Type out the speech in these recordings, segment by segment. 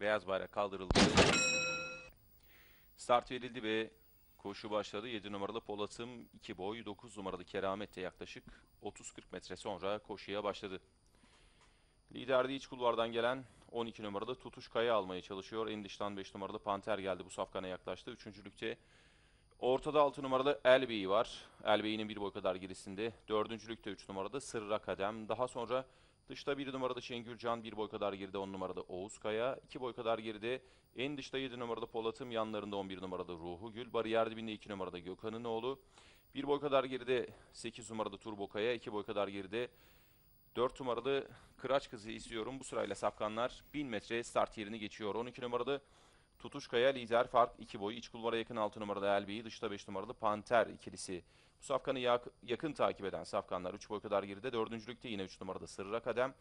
Beyaz bayrak kaldırıldı. Start verildi ve koşu başladı. 7 numaralı Polat'ım 2 boy, 9 numaralı Keramet de yaklaşık 30-40 metre sonra koşuya başladı. Liderde iç kulvardan gelen 12 numaralı Tutuş Kaya almaya çalışıyor. En dıştan 5 numaralı Panter geldi bu safkana yaklaştı. Üçüncülükte ortada 6 numaralı Elbey var. Elbey'in bir boy kadar gerisinde. Dördüncülükte 3 numarada Sırra Kadem. Daha sonra dışta 1 numarada Şengülcan, bir boy kadar geride 10 numarada Oğuz Kaya. 2 boy kadar geride en dışta 7 numarada Polat'ım, yanlarında 11 numarada Ruhu Gül. Bariyer dibinde 2 numarada Gökhan'ın oğlu. Bir boy kadar geride 8 numarada Turbo Kaya, 2 boy kadar geride 4 numaralı Kıraç Kızı istiyorum. Bu sırayla safkanlar 1000 metre start yerini geçiyor. 12 numaralı Tutuşkaya lider fark 2 boy. İç kulvara yakın 6 numaralı Elbe'yi dışta 5 numaralı Panter ikilisi. Safkanı yak- yakın takip eden safkanlar 3 boy kadar geride. Dördüncülükte yine 3 numarada Sırra Kadem.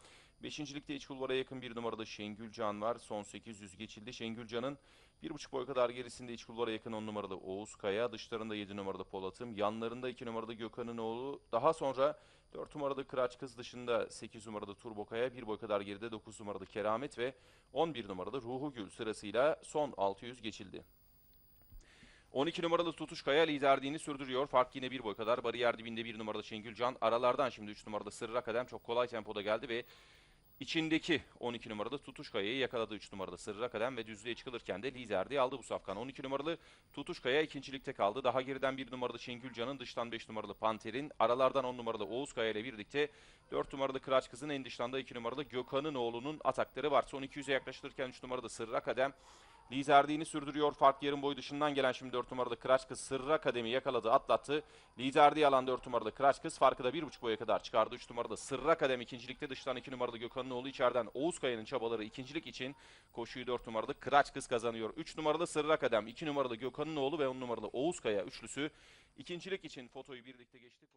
Beşincilikte iç kulvara yakın 1 numarada Şengülcan var. Son 800 geçildi. Şengülcan'ın 1,5 boy kadar gerisinde iç kulvara yakın 10 numaralı Oğuz Kaya. Dışlarında 7 numaralı Polat'ım. Yanlarında 2 numaralı Gökhan'ın oğlu. Daha sonra 4 numarada Kıraç Kız dışında 8 numarada Turbo Kaya. 1 boy kadar geride 9 numarada Keramet ve 11 numarada Ruhu Gül sırasıyla son 600 geçildi. 12 numaralı Tutuşkaya liderliğini sürdürüyor. Fark yine bir boy kadar. Bariyer dibinde bir numaralı Şengülcan. Aralardan şimdi 3 numarada Sırra Kadem çok kolay tempoda geldi ve içindeki 12 numaralı Tutuşkaya'yı yakaladı 3 numarada Sırra Kadem ve düzlüğe çıkılırken de liderliği aldı bu safkan. 12 numaralı Tutuşkaya ikincilikte kaldı. Daha geriden 1 numaralı Şengülcan'ın dıştan 5 numaralı Panter'in aralardan 10 numaralı Oğuz Kaya ile birlikte 4 numaralı Kıraç Kız'ın en dıştan da 2 numaralı Gökhan'ın oğlunun atakları var. Son 200'e yaklaştırırken 3 numarada Sırra Kadem Liderliğini sürdürüyor. Fark yarım boy dışından gelen şimdi 4 numaralı Kıraç Kız Sırra Kademi yakaladı, atlattı. Liderliği alan 4 numaralı Kıraç Kız farkı da 1,5 boya kadar çıkardı. 3 numaralı Sırra Kademi ikincilikte dıştan 2 numaralı Gökhan'ın oğlu içeriden Oğuz Kaya'nın çabaları ikincilik için koşuyu 4 numaralı Kıraç Kız kazanıyor. 3 numaralı Sırra Kadem, 2 numaralı Gökhan'ın oğlu ve 10 numaralı Oğuz Kaya üçlüsü ikincilik için fotoyu birlikte geçti.